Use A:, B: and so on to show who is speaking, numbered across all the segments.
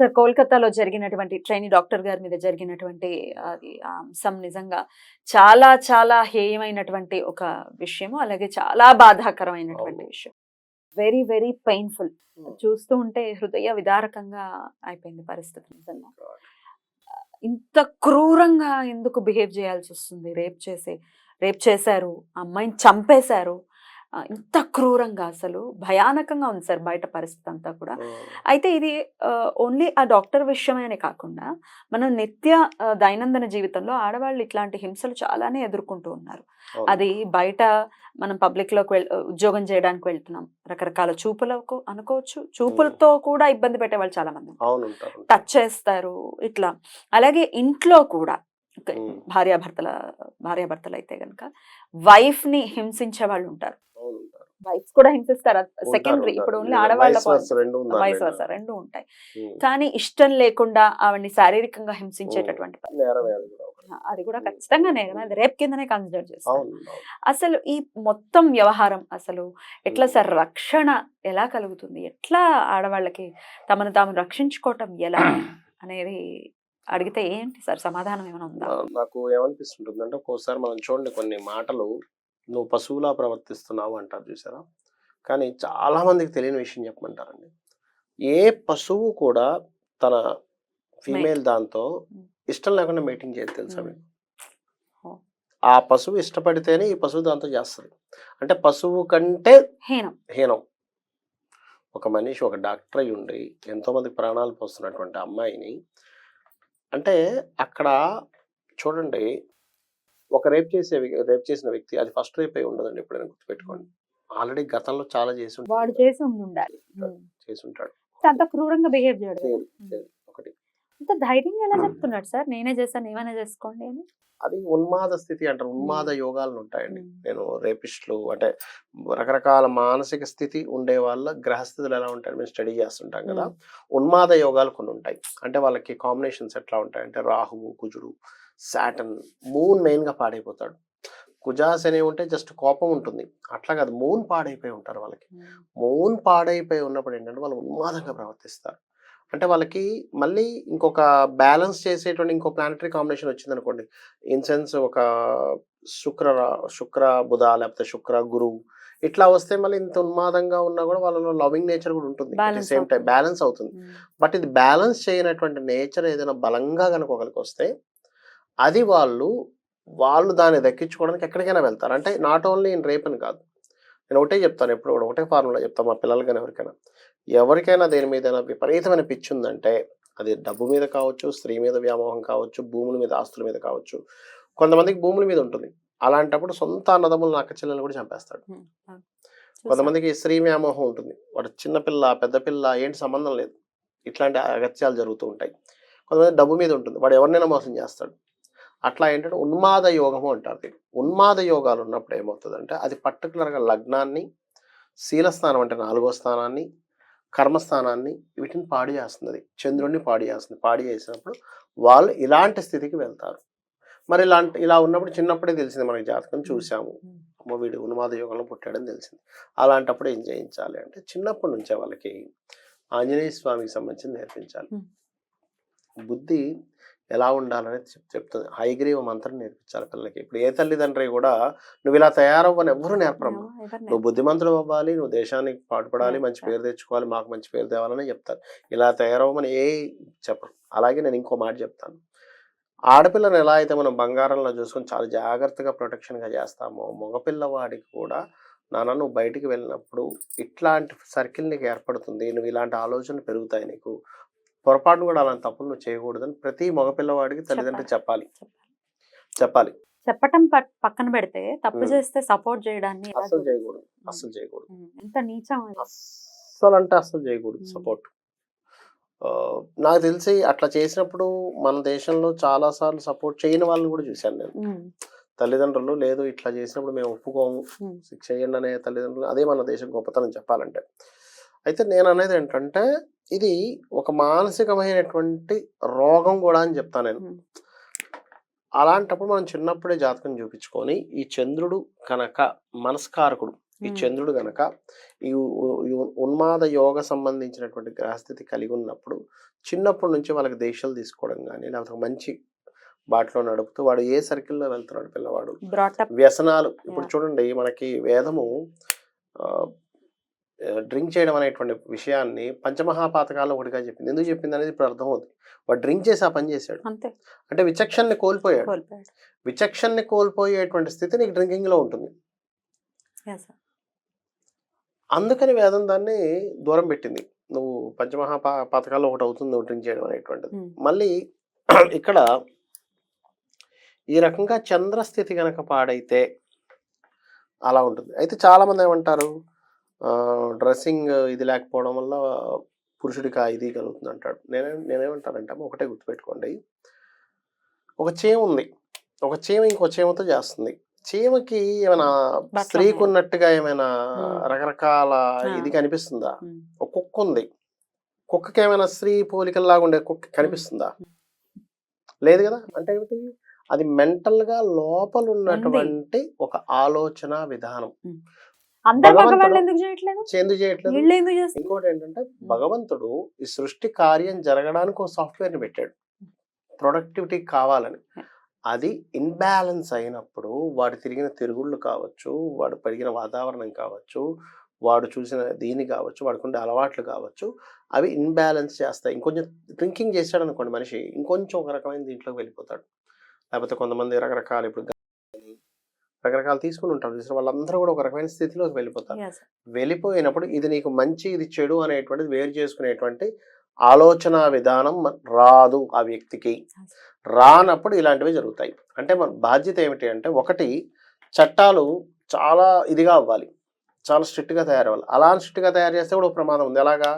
A: Sir కోల్కతాలో జరిగినటువంటి trainee doctor గారి మీద జరిగినటువంటి అది అంశం నిజంగా చాలా చాలా హేయమైనటువంటి ఒక విషయము అలాగే చాలా బాధాకరమైనటువంటి. విషయం వెరీ వెరీ పెయిన్ఫుల్. చూస్తూ ఉంటే హృదయ విదారకంగా అయిపోయింది పరిస్థితి నిజంగా. ఇంత క్రూరంగా ఎందుకు బిహేవ్ చేయాల్సి వస్తుంది రేప్ చేసే రేప్ చేశారు అమ్మాయిని చంపేశారు ఇంత క్రూరంగా అసలు భయానకంగా ఉంది సార్ బయట పరిస్థితి అంతా కూడా. అయితే ఇది ఓన్లీ ఆ డాక్టర్ విషయమేనే కాకుండా మనం నిత్య దైనందిన జీవితంలో ఆడవాళ్ళు ఇట్లాంటి హింసలు చాలానే ఎదుర్కొంటూ ఉన్నారు. అది బయట మనం పబ్లిక్లోకి వెళ్ ఉద్యోగం చేయడానికి వెళ్తున్నాం. రకరకాల చూపులకు అనుకోవచ్చు. చూపులతో కూడా ఇబ్బంది పెట్టే వాళ్ళు చాలా మంది. టచ్ చేస్తారు ఇట్లా. అలాగే ఇంట్లో కూడా. భార్యాభర్తల భార్యాభర్తలు అయితే కనుక వైఫ్ని హింసించే వాళ్ళు ఉంటారు. వైఫ్ కూడా హింసిస్తారు సెకండరీ. ఇప్పుడు ఓన్లీ ఆడవాళ్ళ వయసు? వరుస రెండు ఉంటాయి. కానీ ఇష్టం లేకుండా ఆవిడ్ని శారీరకంగా హింసించేటటువంటి
B: అది కూడా
A: ఖచ్చితంగా నేరం అది రేప్ కిందనే కన్సిడర్ చేస్తాం. అసలు ఈ మొత్తం వ్యవహారం అసలు ఎట్లా. సార్ రక్షణ ఎలా కలుగుతుంది ఎట్లా ఆడవాళ్ళకి తమను తాము రక్షించుకోవటం ఎలా అనేది అడిగితే ఏంటి సార్ సమాధానం ఏమైనా ఉందా?
B: నాకు ఏమనిపిస్తుంటుంది అంటే ఒక్కోసారి మనం చూడండి కొన్ని మాటలు నువ్వు పశువులా ప్రవర్తిస్తున్నావు అంటారు చూసారా? కానీ చాలా మందికి తెలియని విషయం చెప్పమంటారండి. ఏ పశువు కూడా తన ఫీమేల్ దాంతో. ఇష్టం లేకుండా మీటింగ్ చేయదు తెలుసా. మీకు. ఆ పశువు ఇష్టపడితేనే ఈ పశువు దాంతో చేస్తుంది. అంటే పశువు కంటే
A: హీనం.
B: హీనం. ఒక మనిషి ఒక డాక్టర్ అయి ఉండి ఎంతో మంది ప్రాణాలు పోస్తున్నటువంటి అమ్మాయిని అంటే అక్కడ చూడండి ఒక రేప్ చేసే రేప్ చేసిన వ్యక్తి అది ఫస్ట్ రేప్ అయి ఉండదండి ఎప్పుడైనా గుర్తుపెట్టుకోండి. ఆల్రెడీ గతంలో చాలా చేసి ఉంటాడు.
A: వాడు చేసి ఉండి ఉండాలి.
B: చేసి ఉంటాడు.
A: అంత క్రూరంగా బిహేవ్ చేయడం అంత ధైర్యంగా ఎలా చెప్తున్నాడు సార్? నేనే చేస్తాను ఏమైనా చేసుకోండి అని?
B: అది ఉన్మాద స్థితి అంటారు ఉన్మాద యోగాలు ఉంటాయండి. నేను రేపిస్టులు అంటే రకరకాల మానసిక స్థితి ఉండే వాళ్ళ గ్రహస్థితులు ఎలా ఉంటాయని మేము స్టడీ చేస్తుంటాం కదా. ఉన్మాద యోగాలు కొన్ని ఉంటాయి. అంటే వాళ్ళకి కాంబినేషన్స్ ఎట్లా ఉంటాయి అంటే రాహువు కుజుడు సాటన్ మూన్ మెయిన్గా పాడైపోతాడు. కుజాస్ అనేవి ఉంటే జస్ట్ కోపం ఉంటుంది. అట్లా కాదు మూన్ పాడైపోయి ఉంటారు వాళ్ళకి. మూన్ పాడైపోయి ఉన్నప్పుడు ఏంటంటే వాళ్ళు ఉన్మాదంగా ప్రవర్తిస్తారు. అంటే వాళ్ళకి మళ్ళీ ఇంకొక బ్యాలెన్స్ చేసేటువంటి ఇంకో ప్లానటరీ కాంబినేషన్ వచ్చింది అనుకోండి. ఇన్ సెన్స్ ఒక శుక్ర శుక్ర బుధ లేకపోతే శుక్ర గురు ఇట్లా వస్తే మళ్ళీ ఇంత ఉన్మాదంగా ఉన్నా కూడా వాళ్ళలో లవింగ్ నేచర్ కూడా ఉంటుంది. Same time. బ్యాలెన్స్ అవుతుంది. బట్ ఇది బ్యాలెన్స్ చేయనటువంటి నేచర్ ఏదైనా బలంగా కనుక ఒకరికి వస్తే అది వాళ్ళు వాళ్ళు దాన్ని దక్కించుకోవడానికి ఎక్కడికైనా వెళ్తారు. అంటే నాట్ ఓన్లీ ఇన్ రేప్ అని కాదు. నేను ఒకటే చెప్తాను ఎప్పుడు కూడా ఒకటే ఫార్ములా చెప్తాను మా పిల్లలకి కానీ ఎవరికైనా. ఎవరికైనా దేని మీద విపరీతమైన పిచ్చి ఉందంటే అది డబ్బు మీద కావచ్చు స్త్రీ మీద వ్యామోహం కావచ్చు భూముల మీద ఆస్తుల మీద కావచ్చు కొంతమందికి భూముల మీద ఉంటుంది. అలాంటప్పుడు సొంత అన్నదమ్ములు నక్క చెల్లెలు కూడా చంపేస్తాడు. కొంతమందికి స్త్రీ వ్యామోహం ఉంటుంది. వాడు చిన్నపిల్ల పెద్ద పిల్ల ఏంటి సంబంధం లేదు. ఇట్లాంటి అగత్యాలు జరుగుతూ ఉంటాయి. కొంతమంది డబ్బు మీద ఉంటుంది. వాడు ఎవరినైనా మోసం చేస్తాడు. అట్లా ఏంటంటే ఉన్మాద యోగము అంటారు దీన్ని. ఉన్మాద యోగాలు ఉన్నప్పుడు ఏమవుతుందంటే అది పర్టికులర్గా లగ్నాన్ని శీలస్థానం అంటే నాలుగో స్థానాన్ని కర్మస్థానాన్ని వీటిని పాడు చేస్తుంది చంద్రుడిని పాడు చేస్తుంది పాడు చేసినప్పుడు వాళ్ళు ఇలాంటి స్థితికి వెళ్తారు. మరి ఇలాంటి ఇలా ఉన్నప్పుడు చిన్నప్పుడే తెలిసింది మనకి జాతకం చూసాము. అమ్మ వీడు ఉన్మాద యోగంలో పుట్టాడని తెలిసింది. అలాంటప్పుడు ఏం చేయించాలి అంటే చిన్నప్పటి నుంచే వాళ్ళకి ఆంజనేయ స్వామికి సంబంధించి నేర్పించాలి. బుద్ధి ఎలా ఉండాలనేది చెప్ చెప్తుంది. హైగ్రీవ మంత్రం నేర్పించాలి పిల్లలకి. ఇప్పుడు ఏ తల్లిదండ్రి కూడా నువ్వు ఇలా తయారవ్వని ఎవరు నేర్పరమ్మా
A: ఎవరు
B: నువ్వు బుద్ధిమంతుడు అవ్వాలి నువ్వు దేశానికి పాటుపడాలి మంచి. పేరు తెచ్చుకోవాలి మాకు మంచి పేరు తేవాలని చెప్తారు. ఇలా తయారవ్వమని ఏ చెప్పరు. అలాగే నేను ఇంకో మాట చెప్తాను. ఆడపిల్లను ఎలా అయితే మనం బంగారంలో చూసుకొని చాలా జాగ్రత్తగా ప్రొటెక్షన్గా చేస్తామో మగపిల్లవాడికి కూడా నాన్న నువ్వు బయటికి వెళ్ళినప్పుడు ఇట్లాంటి సర్కిల్ నీకు ఏర్పడుతుంది. నువ్వు ఇలాంటి ఆలోచనలు పెరుగుతాయి నీకు. పొరపాటును కూడా అలాంటి తప్పులు నువ్వు చేయకూడదని ప్రతి మగపిల్లవాడికి తల్లిదండ్రులు చెప్పాలి. చెప్పాలి.
A: చెప్పటం పక్కన పెడితే తప్పు. చేస్తే సపోర్ట్ చేయడాన్ని చూడాలి?
B: చేయకూడదు. అస్సలు చేయకూడదు.
A: ఎంత నీచం అది.
B: అస్సలు అంటే అస్సలు చేయకూడదు. సపోర్ట్. నాకు తెలిసి అట్లా చేసినప్పుడు మన దేశంలో చాలా సార్లు సపోర్ట్ చేయని వాళ్ళని కూడా చూశాను నేను. తల్లిదండ్రులు లేదు ఇట్లా చేసినప్పుడు మేము ఒప్పుకోము. శిక్ష చేయండి అనే తల్లిదండ్రులు అదే మన దేశం గొప్పతనం చెప్పాలంటే. అయితే నేను అనేది ఏంటంటే ఇది ఒక మానసికమైనటువంటి రోగం కూడా అని చెప్తాను నేను. అలాంటప్పుడు మనం చిన్నప్పుడే జాతకం చూపించుకొని ఈ చంద్రుడు కనుక మనస్కారకుడు ఈ. చంద్రుడు గనక ఈ ఉన్మాద యోగ సంబంధించినటువంటి గ్రహస్థితి కలిగి ఉన్నప్పుడు చిన్నప్పటి నుంచి వాళ్ళకి దీక్షలు తీసుకోవడం కానీ లేకపోతే మంచి బాటలో నడుపుతూ వాడు ఏ సర్కిల్లో వెళ్తున్నాడు పిల్లవాడు వ్యసనాలు ఇప్పుడు. చూడండి మనకి వేదము డ్రింక్ చేయడం అనేటువంటి విషయాన్ని పంచమహాపాతకాల్లో ఒకటిగా చెప్పింది. ఎందుకు చెప్పింది అనేది ఇప్పుడు అర్థమవుతుంది వాడు డ్రింక్ చేసి ఆ పని చేశాడు.
A: అంతే.
B: అంటే విచక్షణని కోల్పోయాడు. విచక్షణని కోల్పోయేటువంటి స్థితి నీకు డ్రింకింగ్లో ఉంటుంది. అందుకని వేదం దాన్ని దూరం పెట్టింది. నువ్వు పంచమహా పా- పథకాల్లో ఒకటి అవుతుంది నువ్వు డ్రింక్ చేయడం అనేటువంటిది.
A: ఉమ్,
B: మళ్ళీ ఇక్కడ ఈ రకంగా చంద్రస్థితి కనుక పాడైతే అలా ఉంటుంది. అయితే చాలా మంది ఏమంటారు? డ్రెస్సింగ్ ఇది లేకపోవడం వల్ల పురుషుడికి ఆ ఇది కలుగుతుంది అంటాడు. నేనే నేనేమంటానంటే ఒకటే గుర్తుపెట్టుకోండి. ఒక చీమ ఉంది. ఒక చీమ ఇంకో చీమతో చేస్తుంది. చీమకి ఏమైనా స్త్రీకి? ఉన్నట్టుగా ఏమైనా. రకరకాల. ఇది కనిపిస్తుందా. ఒక కుక్క ఉంది. కుక్కకి ఏమైనా స్త్రీ పోలికల్లాగా ఉండే కుక్క కనిపిస్తుందా? లేదు కదా? అంటే ఏమిటి? అది మెంటల్గా లోపల ఉన్నటువంటి ఒక ఆలోచన విధానం.
A: అందరు
B: భగవంతుడు-
A: మగవాళ్ళు ఎందుకు చేయట్లేదు?
B: ఎందుకు చేయట్లేదు.
A: వీళ్ళు ఎందుకు చేస్తారు
B: ఇంకోటి ఏంటంటే భగవంతుడు ఈ సృష్టి కార్యం జరగడానికి ఒక సాఫ్ట్వేర్ని పెట్టాడు. ప్రొడక్టివిటీ కావాలని. అది ఇన్బ్యాలెన్స్ అయినప్పుడు వాడు తిరిగిన తిరుగుళ్ళు కావచ్చు వాడు పెరిగిన వాతావరణం కావచ్చు వాడు చూసిన దీని కావచ్చు వాడుకుంటే అలవాట్లు కావచ్చు అవి ఇన్బ్యాలెన్స్ చేస్తాయి. ఇంకొంచెం డ్రింకింగ్ చేశాడు అనుకోండి మనిషి ఇంకొంచెం ఒక రకమైన దీంట్లోకి వెళ్ళిపోతాడు. లేకపోతే కొంతమంది రకరకాల ఇప్పుడు రకరకాలు తీసుకుని ఉంటారు. చూసిన వాళ్ళందరూ కూడా ఒక రకమైన స్థితిలోకి వెళ్ళిపోతారు. వెళ్ళిపోయినప్పుడు ఇది నీకు మంచి ఇది చెడు అనేటువంటిది వేరు చేసుకునేటువంటి ఆలోచన విధానం రాదు ఆ వ్యక్తికి. రానప్పుడు ఇలాంటివి జరుగుతాయి. అంటే మన బాధ్యత ఏమిటి అంటే ఒకటి చట్టాలు చాలా ఇదిగా అవ్వాలి. చాలా స్ట్రిక్ట్గా తయారవ్వాలి. అలా స్ట్రిక్ట్గా తయారు చేస్తే కూడా ఒక ప్రమాదం ఉంది. ఎలాగా?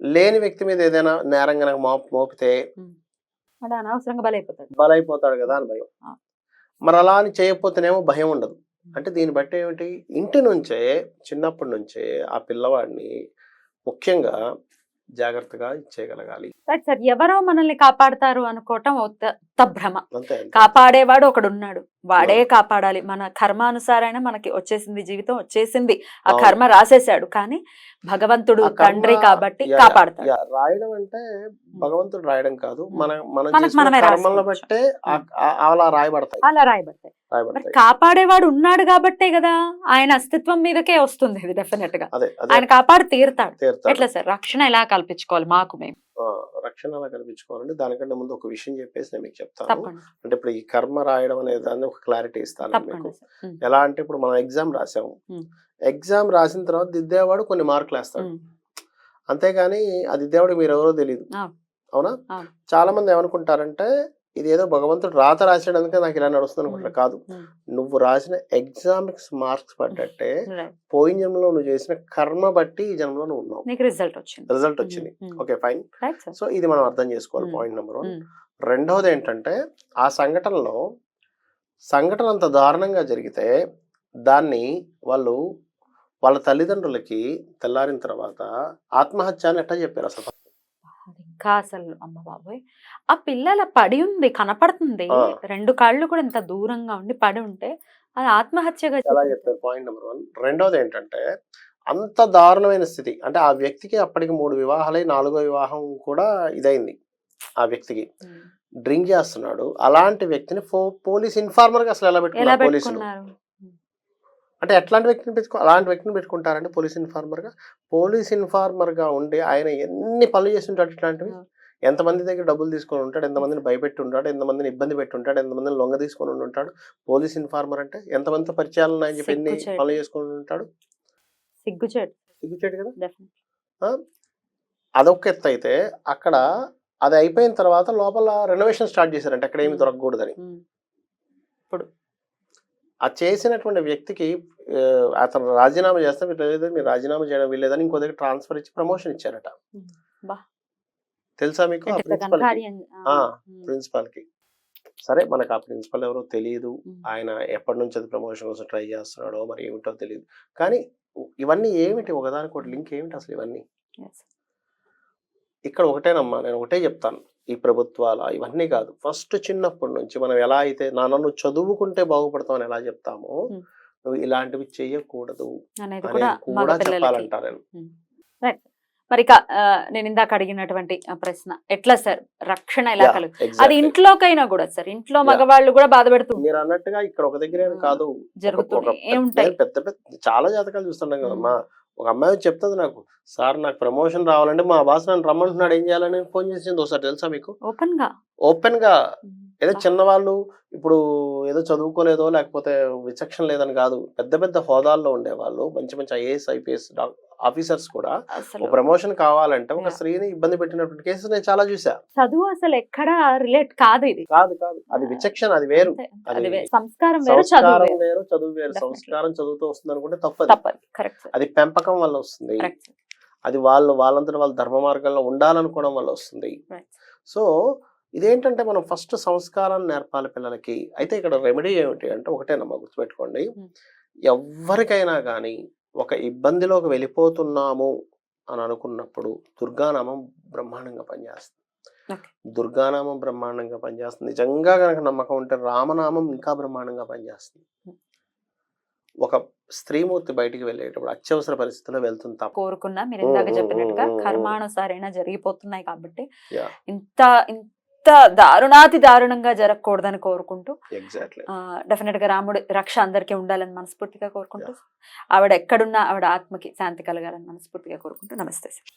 B: లేని వ్యక్తి మీద ఏదైనా నేరం కనుక మోప మోపితే
A: అనవసరంగా బలైపోతాడు.
B: బలైపోతాడు కదా అని భయం. మరి అలా అని చేయకపోతేనేమో భయం ఉండదు. అంటే దీన్ని బట్టి ఏమిటి? ఇంటి నుంచే చిన్నప్పటి నుంచే ఆ పిల్లవాడిని ముఖ్యంగా జాగ్రత్తగా ఇచ్చేయగలగాలి.
A: సార్ ఎవరో మనల్ని కాపాడతారు అనుకోవటం
B: అంతే అంతే.
A: కాపాడేవాడు ఒకడు ఉన్నాడు వాడే కాపాడాలి. మన కర్మానుసారైన మనకి వచ్చేసింది జీవితం వచ్చేసింది. ఆ. కర్మ రాసేశాడు. కానీ భగవంతుడు తండ్రి కాబట్టి కాపాడతాడు.
B: రాయడం అంటే భగవంతుడు రాయడం కాదు. మన మనం కర్మలను. బట్టే అలా రాయబడతాయి.
A: అలా రాయబడతాయి. కాపాడేవాడు ఉన్నాడు కాబట్టే కదా ఆయన అస్తిత్వం మీదకే వస్తుంది ఇది
B: డెఫినెట్గా.
A: ఆయన కాపాడు తీరుతాడు. ఎట్లా సార్? రక్షణ ఎలా కల్పించుకోవాలి మాకు మేము?
B: అలా కనిపించుకోవాలంటే దానికంటే ముందు ఒక విషయం చెప్పేసి నేను మీకు చెప్తాను. అంటే ఇప్పుడు ఈ కర్మ రాయడం అనే దాన్ని ఒక క్లారిటీ ఇస్తాను మీకు. ఎలా అంటే ఇప్పుడు మనం ఎగ్జామ్ రాసాము. ఎగ్జామ్ రాసిన తర్వాత దిద్దేవాడు కొన్ని మార్కులు వేస్తాడు. అంతేగాని ఆ దిద్దేవాడు మీరు ఎవరో తెలియదు
A: అవును.
B: చాలా మంది ఏమనుకుంటారంటే ఇది ఏదో భగవంతుడు రాత రాసేయడానికి నాకు ఇలా నడుస్తుంది అనుకుంటారు కాదు. నువ్వు రాసిన ఎగ్జామ్స్ మార్క్స్ పడ్డట్టే. పోయిన జన్మలో నువ్వు చేసిన కర్మ బట్టి ఈ జన్మలో నువ్వు ఉన్నావు.
A: రిజల్ట్ వచ్చింది.
B: రిజల్ట్ వచ్చింది. Okay fine. సో ఇది మనం అర్థం చేసుకోవాలి. Point number one. రెండవది ఏంటంటే ఆ సంఘటనలో సంఘటన అంత దారుణంగా జరిగితే దాన్ని వాళ్ళు వాళ్ళ తల్లిదండ్రులకి తెల్లారిన తర్వాత ఆత్మహత్య అని ఎట్లా చెప్పారు అసలు?
A: అసలు అమ్మ బాబోయ్ ఆ పిల్లల పడి ఉంది కనపడుతుంది. రెండు కాళ్ళు కూడా ఇంత దూరంగా ఉండి పడి ఉంటే అది ఆత్మహత్యగా
B: ఎలా
A: చెప్పారు.
B: Point number one. రెండవది ఏంటంటే అంత దారుణమైన స్థితి. అంటే ఆ వ్యక్తికి అప్పటికి మూడు వివాహాలై నాలుగో వివాహం కూడా ఇదైంది ఆ వ్యక్తికి. డ్రింక్ చేస్తున్నాడు. అలాంటి వ్యక్తిని పోలీస్ ఇన్ఫార్మర్గా అసలు ఎలా పెట్టుకున్నారు? పోలీసులు. అంటే ఎట్లాంటి వ్యక్తిని పెట్టుకో అలాంటి వ్యక్తిని పెట్టుకుంటారంటే పోలీస్ ఇన్ఫార్మర్గా పోలీస్ ఇన్ఫార్మర్గా ఉండి ఆయన ఎన్ని పనులు చేస్తుంటాడు ఇట్లాంటివి. ఎంతమంది దగ్గర డబ్బులు తీసుకొని ఉంటాడు ఎంతమందిని భయపెట్టి ఉంటాడు ఎంతమందిని ఇబ్బంది పెట్టి ఉంటాడు ఎంతమందిని లొంగ తీసుకొని ఉంటాడు? పోలీస్ ఇన్ఫార్మర్ అంటే ఎంతమందితో పరిచయాలు ఉన్నాయని చెప్పి ఎన్ని. పనులు చేసుకొని ఉంటాడు?
A: సిగ్గుచేటు.
B: సిగ్గుచేటు కదా? అదొక ఎత్తు అయితే అక్కడ అది అయిపోయిన తర్వాత లోపల రెనోవేషన్ స్టార్ట్ చేశారంటే అక్కడ ఏమి. దొరకకూడదని. ఆ చేసినటువంటి వ్యక్తికి అతను రాజీనామా చేస్తే మీరు లేదు మీరు రాజీనామా చేయడం వీల్లేదని ఇంకో దగ్గర ట్రాన్స్ఫర్ ఇచ్చి ప్రమోషన్ ఇచ్చారట. తెలుసా మీకు ప్రిన్సిపల్కి? సరే మనకు ఆ ప్రిన్సిపల్ ఎవరో తెలియదు. ఆయన ఎప్పటి నుంచి అది ప్రమోషన్ కోసం ట్రై చేస్తున్నాడో మరి ఏమిటో తెలియదు. కానీ ఇవన్నీ ఏమిటి? ఒకదానికి ఒకటి లింక్ ఏమిటి అసలు ఇవన్నీ. ఇక్కడ ఒకటేనమ్మా నేను ఒకటే చెప్తాను. ఈ ప్రభుత్వాల ఇవన్నీ కాదు. ఫస్ట్ చిన్నప్పటి నుంచి మనం ఎలా అయితే నాన్న చదువుకుంటే బాగుపడతామని ఎలా చెప్తామో. నువ్వు ఇలాంటివి చెయ్యకూడదు
A: అనేది కూడా
B: చెప్పాలంటారు
A: మరి నేను ఇందాక అడిగినటువంటి ప్రశ్న ఎట్లా సార్? రక్షణ ఎలా కలుగు? అది. ఇంట్లోకైనా కూడా సార్ ఇంట్లో. మగవాళ్ళు కూడా బాధపడుతూ
B: మీరు అన్నట్టుగా ఇక్కడ ఒక దగ్గరే కాదు.
A: జరుగుతూనే
B: పెద్ద- పెద్ద చాలా జాతకాలు చూస్తున్నాం కదమ్మా ఒక అమ్మాయి చెప్తుంది నాకు సార్ నాకు ప్రమోషన్ రావాలంటే మా బాస్ నన్ను రమ్మంటున్నాడు ఏం చేయాలని? ఫోన్ చేసింది ఒకసారి తెలుసా మీకు? ఓపెన్గా
A: ఓపెన్గా
B: ఏదో. చిన్నవాళ్ళు ఇప్పుడు ఏదో చదువుకోలేదో లేకపోతే విచక్షణ లేదని కాదు. పెద్ద పెద్ద హోదాల్లో ఉండేవాళ్ళు. మంచి మంచి ఐఏఎస్ ఐపీఎస్ ఆఫీసర్స్ కూడా ప్రమోషన్ కావాలంటే ఒక. స్త్రీని ఇబ్బంది పెట్టినటువంటి కేసెస్ నేను చాలా చూసా
A: చదువు అసలు ఎక్కడ రిలేట్ కాదు ఇది.
B: కాదు కాదు. అది విచక్షణ అది వేరు.
A: సంస్కారం వేరు చదువు వేరు.
B: సంస్కారం చదువుతూ వస్తుంది అనుకుంటే తప్పదు. అది పెంపకం వల్ల వస్తుంది. అది వాళ్ళు వాళ్ళంతట వాళ్ళ ధర్మ మార్గంలో ఉండాలనుకోవడం వల్ల వస్తుంది. సో ఇదేంటంటే మనం ఫస్ట్ సంస్కారాన్ని నేర్పాలి పిల్లలకి అయితే ఇక్కడ రెమెడీ ఏమిటి అంటే ఒకటేనమ్మా గుర్తుపెట్టుకోండి. ఎవరికైనా కానీ ఒక ఇబ్బందిలోకి వెళ్ళిపోతున్నాము అని అనుకున్నప్పుడు దుర్గానామం బ్రహ్మాండంగా పనిచేస్తుంది. దుర్గానామం బ్రహ్మాండంగా పనిచేస్తుంది నిజంగా కనుక నమ్మకం ఉంటే రామనామం ఇంకా బ్రహ్మాండంగా పనిచేస్తుంది. ఒక స్త్రీమూర్తి బయటికి వెళ్ళేటప్పుడు అత్యవసర పరిస్థితుల్లో వెళ్తుంది తప్ప
A: కోరుకున్నా మీరు ఇందాక చెప్పినట్టుగా. కర్మానుసారైనా జరిగిపోతున్నాయి కాబట్టి. ఇంత ఇంత దారుణాతి దారుణంగా జరగకూడదని కోరుకుంటూ డెఫినెట్గా రాముడి రక్ష అందరికీ ఉండాలని మనస్ఫూర్తిగా కోరుకుంటూ ఆవిడ ఎక్కడున్నా ఆవిడ ఆత్మకి శాంతి కలగాలని మనస్ఫూర్తిగా కోరుకుంటూ నమస్తే సార్.